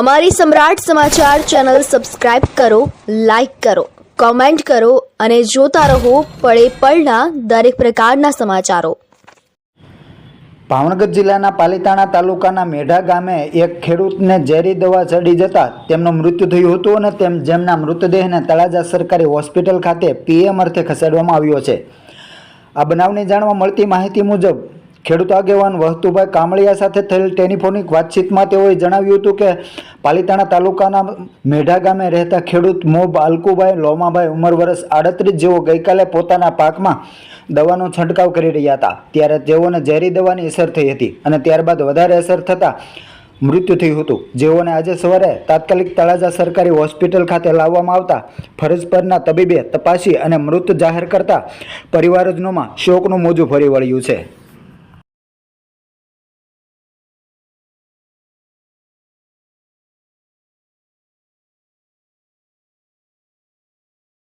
અમારી Samrat Samachar channel subscribe કરો, like કરો, કોમેન્ટ કરો અને જોતા રહો પળે પળના દરેક પ્રકારના સમાચારો. ભાવનગર જિલ્લાના પાલીતાણા તાલુકાના મેઢા ગામે એક ખેડૂતને ઝેરી દવા ચડી જતા તેમનું મૃત્યુ થયું હતું અને તેમ જેમના મૃતદેહને તળાજા સરકારી હોસ્પિટલ ખાતે પીએમ અર્થે ખસેડવામાં આવ્યો છે. આ બનાવની જાણવા મળતી માહિતી મુજબ ખેડૂત આગેવાન વહતુભાઈ કામળિયા સાથે થયેલ ટેલિફોનિક વાતચીતમાં તેઓએ જણાવ્યું હતું કે પાલિતાણા તાલુકાના મેઢા ગામે રહેતા ખેડૂત મોબ અલકુભાઈ લોમાભાઈ ઉંમર વર્ષ આડત્રીસ જેઓ ગઈકાલે પોતાના પાકમાં દવાનો છંટકાવ કરી રહ્યા હતા. ત્યારે તેઓને ઝેરી દવાની અસર થઈ હતી અને ત્યારબાદ વધારે અસર થતાં મૃત્યુ થયું હતું. જેઓને આજે સવારે તાત્કાલિક તળાજા સરકારી હોસ્પિટલ ખાતે લાવવામાં આવતા ફરજ પરના તબીબે તપાસી અને મૃત જાહેર કરતા પરિવારજનોમાં શોકનું મોજું ફરી વળ્યું છે.